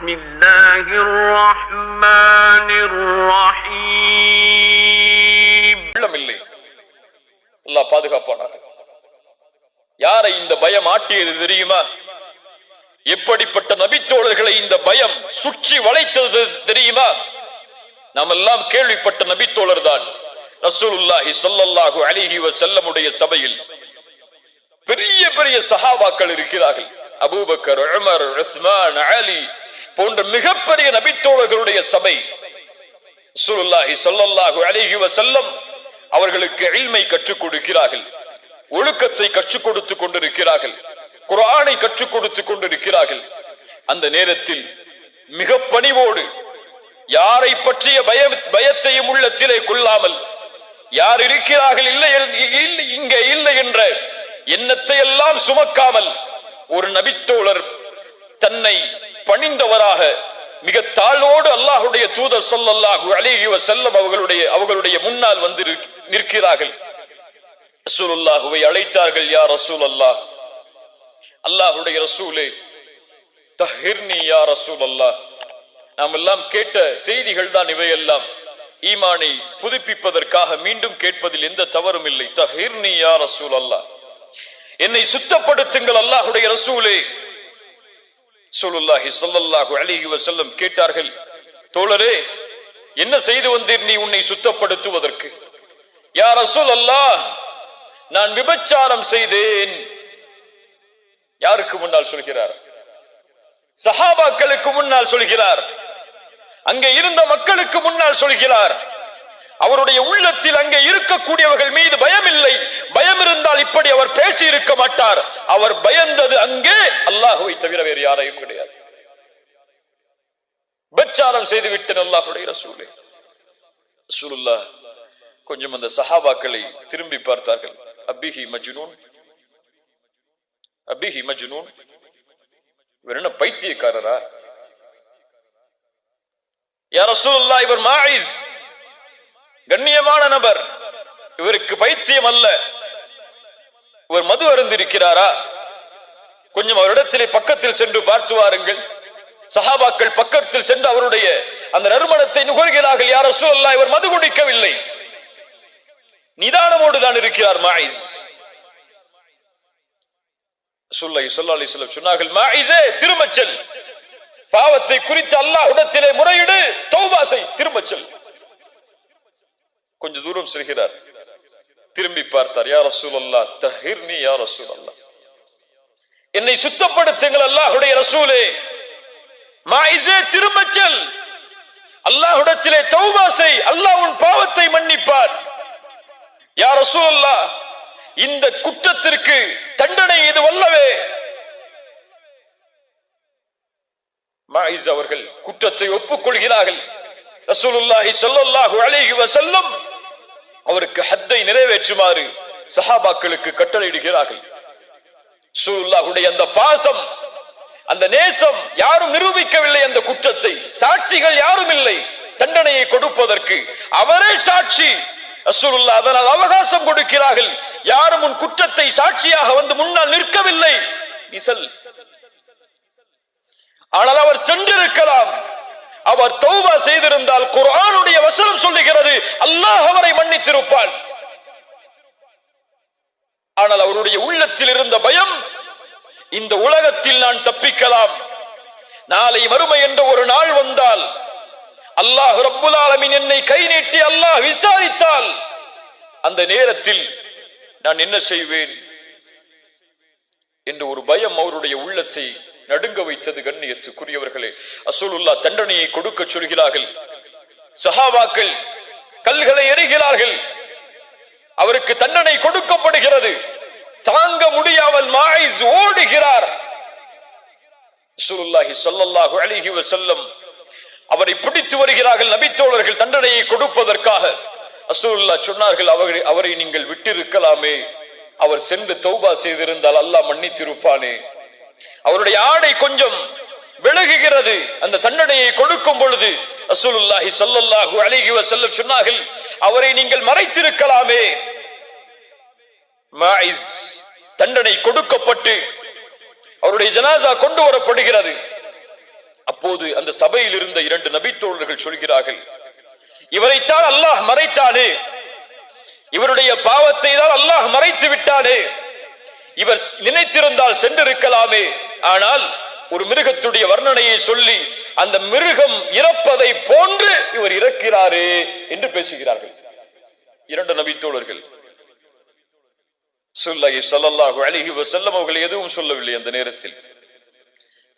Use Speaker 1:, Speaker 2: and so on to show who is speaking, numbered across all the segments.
Speaker 1: بسم الله الرحمن الرحيم
Speaker 2: உள்ளம் இல்லை அல்லாஹ் பாதுகாப்பானாக யாரை இந்த பயம் ஆட்டியது தெரியுமா எப்படிப்பட்ட நபித்தோழர்களை இந்த பயம் சுற்றி வளைத்தது தெரியுமா நாம் எல்லாம் கேள்விப்பட்ட நபித்தோழர் தான் ரசூலுல்லாஹி ஸல்லல்லாஹு அலைஹி வஸல்லமுடைய சபையில் பெரிய பெரிய சஹாபாக்கள் இருக்கிறார்கள் அபூபக்கர் உமர் உஸ்மான் அலி போன்ற மிகப்பெரிய நபித்தோழர்களுடைய சபை. ரசூலுல்லாஹி ஸல்லல்லாஹு அலைஹி வஸல்லம் அவர்களுக்கு இல்மை கற்றுக் கொடுக்கிறார்கள். ஒழுக்கத்தை கற்றுக் கொடுத்துக் கொண்டிருக்கிறார்கள். குரானை கற்றுக் கொடுத்துக் கொண்டிருக்கிறார்கள். அந்த நேரத்தில் மிக பணிவோடு யாரை பற்றிய பய பயத்தையும் உள்ளத்திலே கொள்ளாமல் யார் இருக்கிறார்கள் இல்லை இல்லை இங்கே இல்லை என்ற எண்ணத்தை எல்லாம் சுமக்காமல் ஒரு நபித்தோழர் தன்னை பணிந்தவராக மிக தாழ்வோடு அல்லாஹுடைய தூதர் ஸல்லல்லாஹு அலைஹி செல்லம் அவர்களுடைய அவர்களுடைய முன்னால் வந்து நிற்கிறார்கள். ரசூல் அல்லாஹுவை அழைத்தார்கள் யாசூல் அல்லாஹ் அல்லாஹுடைய ரசூலே தஹிர்னி யா ரசூலல்லாஹ். நாம் எல்லாம் கேட்ட செய்திகள் தான் இவையெல்லாம். ஈமானை புதுப்பிப்பதற்காக மீண்டும் கேட்பதில் எந்த தவறும் இல்லை. தஹிர்னி யா ரசூலல்லாஹ். என்னை சுத்தப்படுத்துங்கள் அல்லாஹுடைய ரசூலே. சொல்லுல்லாஹி ஸல்லல்லாஹு அலைஹி வஸல்லம் கேட்டார்கள் தோழரே என்ன செய்து வந்தீர் நீ உன்னை சுத்தப்படுத்துவதற்கு? யார் ரசூல் அல்லா நான் விபச்சாரம் செய்தேன். யாருக்கு முன்னால் சொல்கிறார்? சஹாபாக்களுக்கு முன்னால் சொல்கிறார். அங்கே இருந்த மக்களுக்கு முன்னால் சொல்கிறார். அவருடைய உள்ளத்தில் அங்கே இருக்கக்கூடியவர்கள் மீது பயம் இல்லை பயம் இருந்தால் இப்படி அவர் பேசி இருக்க மாட்டார். அவர் பயந்தது அங்கே. அல்லாஹுவை தவிர வேறு யாரையும் கிடையாது. பச்சாரம் செய்து விட்டேன் அல்லாஹுடைய ரசூலே. ரசூலுல்லாஹ் கொஞ்சம் அந்த சஹாபாக்களை திரும்பி பார்த்தார்கள். அபிஹி மஜ்னூன். அபிஹி மஜ்னூன். இவர் என்ன பைத்தியக்காரரா? யா ரசூலுல்லாஹ் இவர் மாயிஸ். கண்ணியமான நபர். இவருக்கு பைத்தியம் அல்ல. இவர் மது அருந்திருக்கிறாரா? கொஞ்சம் அவரிடத்திலே பக்கத்தில் சென்று பார்த்து வாருங்கள். சஹாபாக்கள் பக்கத்தில் சென்று அவருடைய அந்த நறுமணத்தை நுகர்கிறார்கள். யார் ரசூலுல்லாஹ் இவர் மது குடிக்கவில்லை. நிதானமோடு தான் இருக்கிறார் மாயிஸ் சுல்லை சொல்லா அலிஸ்லம் சொன்னார்கள் மாயிஸே பாவத்தை குறித்து அல்லாஹுடத்திலே முறையிடு தௌபா திருமச்சல் கொஞ்ச தூரம் செல்கிறார். திரும்பி பார்த்தார் யார் தஹிர் நீ யார் ரசூலல்லா என்னை சுத்தப்படுத்துங்கள் அல்லாஹுடைய ரசூலே. மாயிஸே திரும்பச் செல். தௌபா செய். அல்லாஹ் உன் பாவத்தை மன்னிப்பார். யார் ரசூலல்லா இந்த குற்றத்திற்கு தண்டனை இது வல்லவே. மாயிஸ் அவர்கள் குற்றத்தை ஒப்புக்கொள்கிறார்கள். ரசூலுல்லாஹி ஸல்லல்லாஹு அலைஹி செல்லும் அவருக்கு ஹத்தை நிறைவேற்றுமாறு சஹாபாக்களுக்கு கட்டளையிடுகிறார்கள். அந்த பாசம் அந்த நேசம் யாரும் நிரூபிக்கவில்லை அந்த குற்றத்தை. சாட்சிகள் யாரும் இல்லை. தண்டனையை கொடுப்பதற்கு அவரே சாட்சி. ரசூலுல்லாஹ் அதனால் அவகாசம் கொடுக்கிறார்கள். யாரும் உன் குற்றத்தை சாட்சியாக வந்து முன்னால் நிற்கவில்லை. நீ செல் ஆனால் அவர் சென்றிருக்கலாம். அவர் தௌபா செய்திருந்தால் குரான் அல்லாஹ் அவரை மன்னித்திருப்பாள் ஆனால் அவருடைய உள்ளத்தில் இருந்த பயம் இந்த உலகத்தில் நான் தப்பிக்கலாம். நாளை வறுமை என்ற ஒரு நாள் வந்தால் அல்லாஹ் ரப்புலாலமின் என்னை கை நீட்டி அல்லாஹ் விசாரித்தால் அந்த நேரத்தில் நான் என்ன செய்வேன்? என்று ஒரு பயம் அவருடைய உள்ளத்தை நடுங்க வைத்தது கண்ணியத்துக்குரியவர்களே. அசூலுல்லா தண்டனையை கொடுக்க சொல்கிறார்கள். சஹாபாக்கள் கல்களை எறிகிறார்கள் அவருக்கு தண்டனை கொடுக்கப்படுகிறது. தாங்க முடியாமல் மாயிஸ் ஓடுகிறார். ரசூலுல்லாஹி சொல்லல்லாஹு அலைஹி வஸல்லம் அவரை பிடித்து வருகிறார்கள். நபித்தோழர்கள் தண்டனையை கொடுப்பதற்காக. ரசூலுல்லாஹ் சொன்னார்கள் அவரை அவரை நீங்கள் விட்டிருக்கலாமே. அவர் சென்று தௌபா செய்திருந்தால் அல்லாஹ் மன்னித்திருப்பானே. அவருடைய ஆடை கொஞ்சம் விலகுகிறது. அந்த தண்டனையை கொடுக்கும் பொழுது ரசூலுல்லாஹி ஸல்லல்லாஹு அலைஹி வஸல்லம் சொன்னார்கள் அவரை நீங்கள் மறைத்திருக்கலாமே. மாயிஸ் தண்டனை கொடுக்கப்பட்டு அவருடைய ஜனாசா கொண்டு வரப்படுகிறது. அப்போது அந்த சபையில் இருந்த இரண்டு நபித்தோழர்கள் சொல்கிறார்கள் இவரைத்தான் அல்லாஹ் மறைத்தானே. இவருடைய பாவத்தை தான் அல்லாஹ் மறைத்து விட்டானே. இவர் நினைத்திருந்தால் சென்றிருக்கலாமே. ஆனால் ஒரு மிருகத்துடைய வர்ணனையை சொல்லி அந்த மிருகம் இறப்பதை போன்று இவர் இறக்கிறாரே என்று பேசுகிறார்கள். இரண்டு நபித்தோழர்கள் சுல்லாஹி ஸல்லல்லாஹு அழகி செல்லம் அவர்கள் எதுவும் சொல்லவில்லை அந்த நேரத்தில்.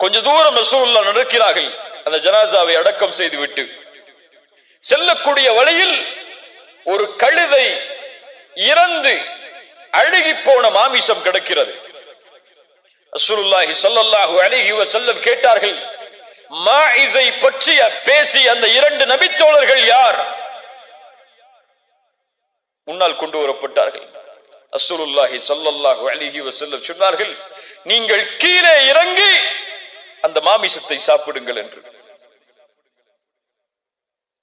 Speaker 2: கொஞ்ச தூரம் ரசூலுல்லா நடக்கிறார்கள். அந்த ஜனாசாவை அடக்கம் செய்துவிட்டு செல்லக்கூடிய வழியில் ஒரு கழுதை இறந்து அழுகி போன மாமிசம் கிடக்கிறது. அசுல்லாஹி ஸல்லல்லாஹு அலைஹி செல்லம் கேட்டார்கள் மாஇசை பற்றிய பேசி அந்த இரண்டு நபித்தோழர்கள் யார்? முன்னால் கொண்டு வரப்பட்டார்கள். அசுலுல்லாஹி ஸல்லல்லாஹு அலைஹி வசல்ல சொன்னார்கள் நீங்கள் கீழே இறங்கி அந்த மாமிசத்தை சாப்பிடுங்கள் என்று.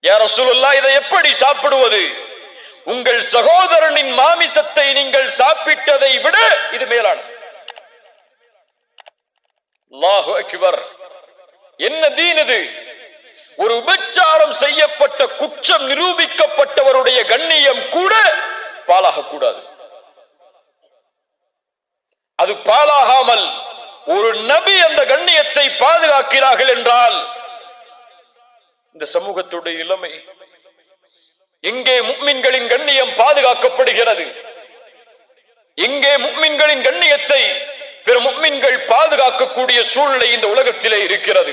Speaker 2: யார் அசுலுல்லா இதை எப்படி சாப்பிடுவது? உங்கள் சகோதரனின் மாமிசத்தை நீங்கள் சாப்பிட்டதை விட இது மேலான அல்லாஹு அக்பர். என்ன தீனது ஒரு உபச்சாரம் செய்யப்பட்ட குற்றம் நிரூபிக்கப்பட்டவருடைய கண்ணியம் கூட பாலாக கூடாது அது பாலாகாமல் ஒரு நபி அந்த கண்ணியத்தை பாதுகாக்கிறார்கள் என்றால் இந்த சமூகத்துடைய இளமை எங்கே முக்மின்களின் கண்ணியம் பாதுகாக்கப்படுகிறது? எங்கே முக்மின்களின் கண்ணியத்தை பிற முக்மின்கள் பாதுகாக்கக்கூடிய சூழ்நிலை இந்த உலகத்திலே இருக்கிறது?